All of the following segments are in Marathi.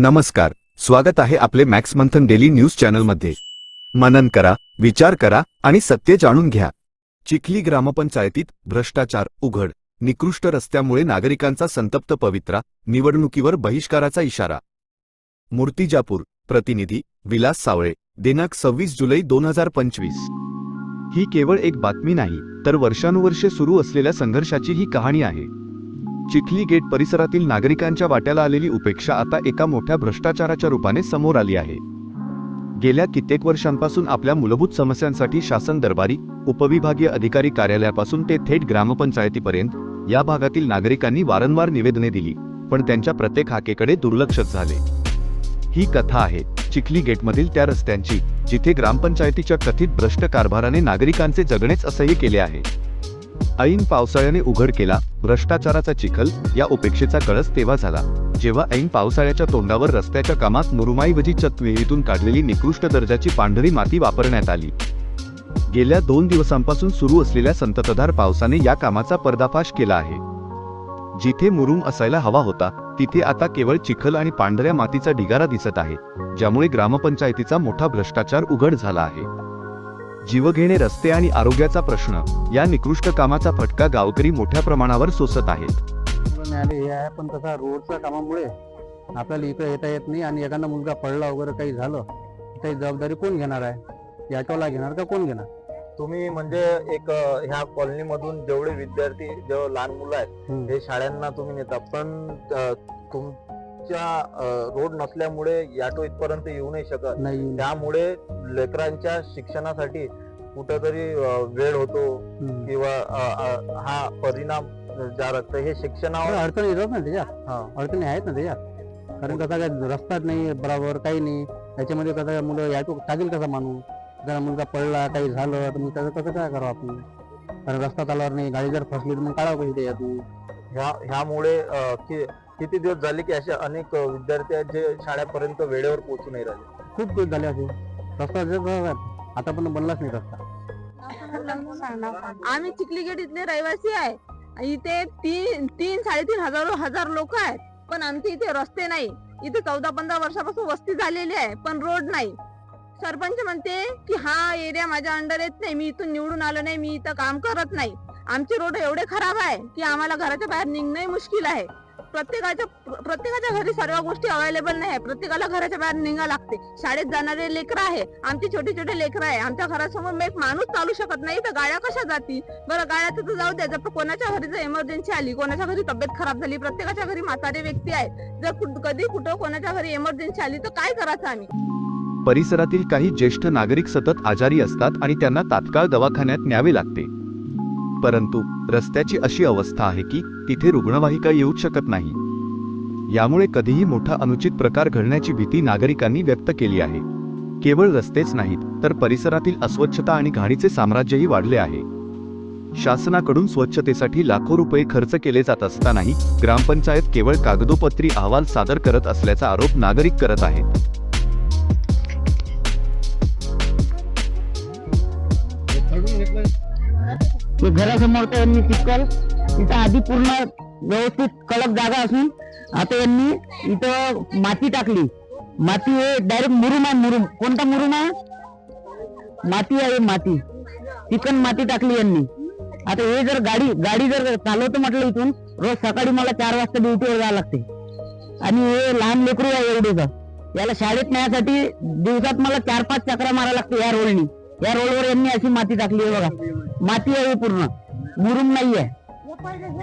नमस्कार स्वागत आहे आपले मॅक्स मंथन डेली न्यूज चॅनलमध्ये. मनन करा विचार करा आणि सत्य जाणून घ्या. चिखली ग्रामपंचायतीत भ्रष्टाचार उघड निकृष्ट रस्त्यामुळे नागरिकांचा संतप्त पवित्रा निवडणुकीवर बहिष्काराचा इशारा. मूर्तिजापूर प्रतिनिधी विलास सावळे दिनांक सव्वीस जुलै दोन हजार पंचवीस. ही केवळ एक बातमी नाही तर वर्षानुवर्षे सुरू असलेल्या संघर्षाची ही कहाणी आहे. चिखली गेट परिसरातील नागरिकांच्या वाट्याला आलेली उपेक्षा आता एका मोठ्या भ्रष्टाचाराच्या रूपाने समोर आली आहे. गेल्या कित्येक वर्षांपासून आपल्या मूलभूत समस्यांसाठी शासन दरबारी उपविभागीय अधिकारी कार्यालयापासून ते थेट ग्रामपंचायतीपर्यंत या भागातील नागरिकांनी वारंवार निवेदने दिली पण त्यांच्या प्रत्येक हाकेकडे दुर्लक्षच झाले. ही कथा आहे चिखली गेटमधील त्या रस्त्यांची जिथे ग्रामपंचायतीच्या कथित भ्रष्ट कारभाराने नागरिकांचे जगणेच असह्य केले आहे. ऐन पावसाळ्याने उघड केला भ्रष्टाचाराचा चिखल या उपेक्षेचा कळस तेव्हा झाला. जेव्हा ऐन पावसाळ्याच्या तोंडावर रस्त्याच्या कामात मुरुमाईवजी चतविहिरीतून काढलेली निकृष्ट दर्जाची पांढरी माती वापरण्यात आली. गेल्या दोन दिवसांपासून सुरू असलेल्या संततधार पावसाने या कामाचा पर्दाफाश केला आहे. जिथे मुरुम असायला हवा होता तिथे आता केवळ चिखल आणि पांढऱ्या मातीचा ढिगारा दिसत आहे ज्यामुळे ग्रामपंचायतीचा मोठा भ्रष्टाचार उघड झाला आहे. जीवघेणे रस्ते आणि आरोग्याचा प्रश्न. या निकृष्ट कामाचा फटका गावकरी मोठ्या प्रमाणावर सोसत आहेत. मिळाले हे आहे पण तसा रोडच्या कामामुळे आपल्याला इकडे येता येत नाही आणि एखादा मुलगा पडला वगैरे काही झालं त्याची जबाबदारी कोण घेणार आहे? याच्यावाला घेणार का कोण घेणार? तुम्ही म्हणजे एक अ, ह्या कॉलनी मधून जेवढे विद्यार्थी जेव्हा लहान मुलं आहेत. हे शाळांना तुम्ही नेता. पण अ, तुमच्या रोड नसल्यामुळे ऑटो इथपर्यंत येऊ नाही शकत. नाही. त्यामुळे लेकरांच्या शिक्षणासाठी कुठेतरी वेळ होतो. किंवा हा परिणाम ज्या रक्त हे शिक्षणावर अडचणी येतात ना त्याच्यात हा. अडचणी आहेत ना त्याच्यात कारण कसा काय रस्ताच नाही बरोबर काही नाही. त्याच्यामध्ये कसं काय मुलं याटो टाकेल कसा माणूस? जरा मुलगा पडला काही झालं तर मग त्याचं कसं काय करावं आपण? कारण रस्ता चालणार नाही गाडी जर फसली तर मग काढावं पाहिजे त्याच्यातून? ह्या ह्यामुळे किती दिवस झाले की असे अनेक विद्यार्थी आहेत जे शाळेपर्यंत वेळेवर पोहोचू नाही राहिले? खूप दिवस झाले असे रस्ता आता पण बनलाच नाही रस्ता. आम्ही चिखली गेट इथले रहिवासी आहे. इथे तीन तीन साडेतीन हजार हजार लोक आहेत. पण आमच्या इथे रस्ते नाही. इथे चौदा पंधरा वर्षापासून वस्ती झालेली आहे पण रोड नाही. सरपंच म्हणते की हा एरिया माझ्या अंडर येत नाही. मी इथून निवडून आलो नाही. मी इथं काम करत नाही. आमचे रोड एवढे खराब आहे की आम्हाला घराच्या बाहेर निघणंही मुश्किल आहे. प्रत्येकाच्या प्रत्येकाच्या घरी सर्व गोष्टी अवेलेबल नाही. आहे प्रत्येकाला घराच्या बाहेर निघा लागते. शाळेत जाणारे लेकरं आहे. आमचे छोटे छोटे लेकरं आहे. आमच्या घरासमोर एक माणूस चालू शकत नाही. तर गाड्या कशा जातील? बरं गाड्या तर जाऊ द्या. जर कोणाच्या घरी जर इमर्जन्सी आली कोणाच्या घरी तब्येत खराब झाली प्रत्येकाच्या घरी म्हातारे व्यक्ती आहे जर कधी कुठं कोणाच्या घरी इमर्जन्सी आली तर काय करायचं आम्ही? परिसरातील काही ज्येष्ठ नागरिक सतत आजारी असतात आणि त्यांना तात्काळ दवाखान्यात न्यावे लागते. परंतु रस्त्याची अशी अवस्था आहे की तिथे रुग्णवाहिका येऊ शकत नाही. यामुळे कधीही मोठा अनुचित प्रकार घडण्याची भीती नागरिकांनी व्यक्त केली आहे. केवळ रस्तेच नाहीत तर परिसरातील अस्वच्छता आणि घाणीचे साम्राज्यही वाढले आहे. शासनाकडून स्वच्छतेसाठी लाखो रुपये खर्च केले जात असतानाही ग्रामपंचायत केवळ कागदोपत्री अहवाल सादर करत असल्याचा आरोप नागरिक करत आहेत. ते घरासमोर तर यांनी चिखल इथं आधी पूर्ण व्यवस्थित कडक जागा असून आता यांनी इथं माती टाकली. माती हे डायरेक्ट मुरुम आहे मुरुम. कोणता मुरुम आहे? माती आहे माती. चिकन माती टाकली यांनी. आता हे जर गाडी गाडी जर चालवतो म्हटलं इथून रोज सकाळी मला चार वाजता ड्युटीवर जावं लागते. आणि हे लहान लेकरू आहे एवढेच याला शाळेत न्यायसाठी दिवसात मला चार पाच चक्रा मारा लागते या रोडनी या रोडवर यांनी अशी माती टाकली आहे बघा. माती आहे पूर्ण. मुरुम नाहीये.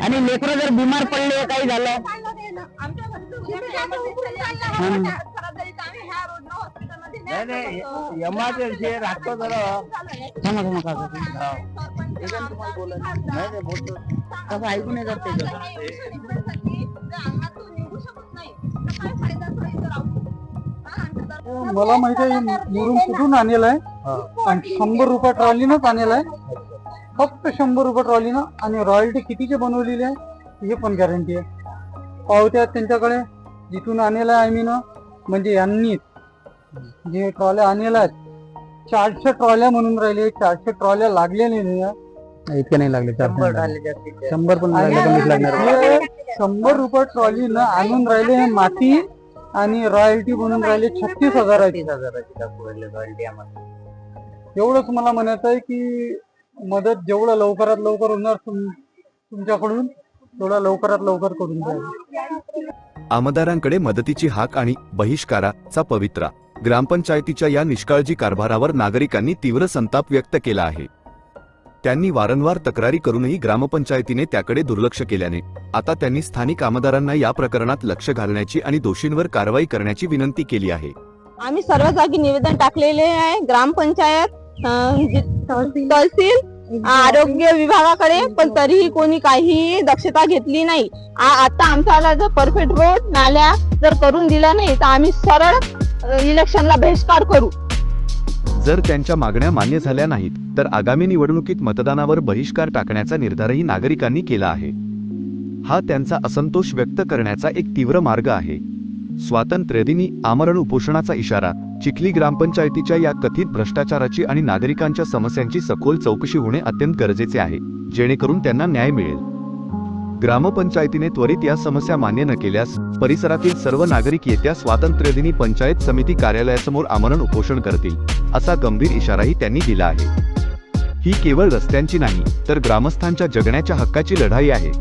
आणि लेकरं जर बिमार पडले काही झालं. थांबा काका कसं ऐकून येतात ते मला माहिती आहे मुरुम कुठून आणलेला आहे? आणि शंभर रुपये ट्रॉलीनंच आणलेला आहे. फक्त शंभर रुपये ट्रॉलीनं. आणि रॉयल्टी कितीचे बनवलेली आहे हे पण गॅरंटी आहे. पावत्या आहेत त्यांच्याकडे. जिथून आणलेला आहे आम्ही ना म्हणजे यांनी जे ट्रॉल्या आणलेल्या आहेत चारशे ट्रॉल्या म्हणून राहिले. चारशे ट्रॉल्या लागलेल्या नाही. इतके नाही लागले शंभर पण लागणार. शंभर रुपये ट्रॉलीनं आणून राहिले हे माती आणि रॉयल्टी बनून राहिली छत्तीस हजाराची. एवढंच मला म्हणायचं आहे की मदत जेवढं लवकरात लवकर होणार तुम- तुमच्याकडून तेवढा लवकरात लवकर करून द्या. आमदारांकडे मदतीची हाक आणि बहिष्काराचा पवित्रा. ग्रामपंचायतीच्या या निष्काळजी कारभारावर नागरिकांनी तीव्र संताप व्यक्त केला आहे. त्यांनी वारंवार तक्रारी करूनही ग्रामपंचायतीने त्याकडे दुर्लक्ष केल्याने आता त्यांनी स्थानिक आमदारांना या प्रकरणात लक्ष घालण्याची आणि दोषींवर कारवाई करण्याची विनंती केली आहे. आम्ही सर्व जागी निवेदन टाकलेले आहे ग्रामपंचायत म्हणजे तहसील आरोग्य विभागाकडे पण तरीही कोणी काही दक्षता घेतली नाही. आता आमचा जर परफेक्ट रोड नाल्या जर करून दिला नाही तर आम्ही सरळ इलेक्शनला बहिष्कार करू. जर त्यांच्या मागण्या मान्य झाल्या नाहीत तर आगामी निवडणुकीत मतदानावर बहिष्कार टाकण्याचा निर्धारही नागरिकांनी केला आहे. हा त्यांचा असंतोष व्यक्त करण्याचा एक तीव्र मार्ग आहे. स्वातंत्र्यदिनी आमरण उपोषणाचा इशारा चिखली ग्रामपंचायतीच्या या कथित भ्रष्टाचाराची आणि नागरिकांच्या समस्यांची सखोल चौकशी होणे अत्यंत गरजेचे आहे जेणेकरून त्यांना न्याय मिळेल. ग्रामपंचायतीने त्वरित या समस्या मान्य न केल्यास परिसरातील सर्व नागरिक येत्या स्वातंत्र्यदिनी पंचायत समिती कार्यालयासमोर आमरण उपोषण करतील असा गंभीर इशाराही त्यांनी दिला आहे. ही केवळ रस्त्यांची नाही तर ग्रामस्थांच्या जगण्याच्या हक्काची लढाई आहे.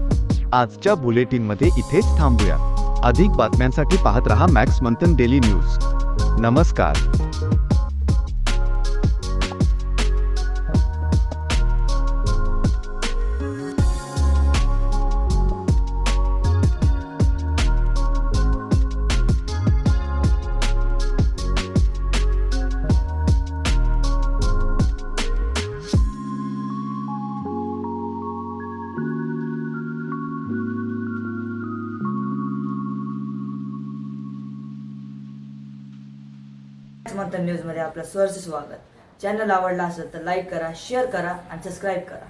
आजच्या बुलेटिनमध्ये इथेच थांबूया. अधिक बातम्यांसाठी पाहत रहा मॅक्स मंथन डेली न्यूज. नमस्कार. मंथन न्यूजमध्ये आपलं सहर्ष स्वागत. चॅनल आवडला असेल तर लाईक करा शेअर करा आणि सबस्क्राईब करा.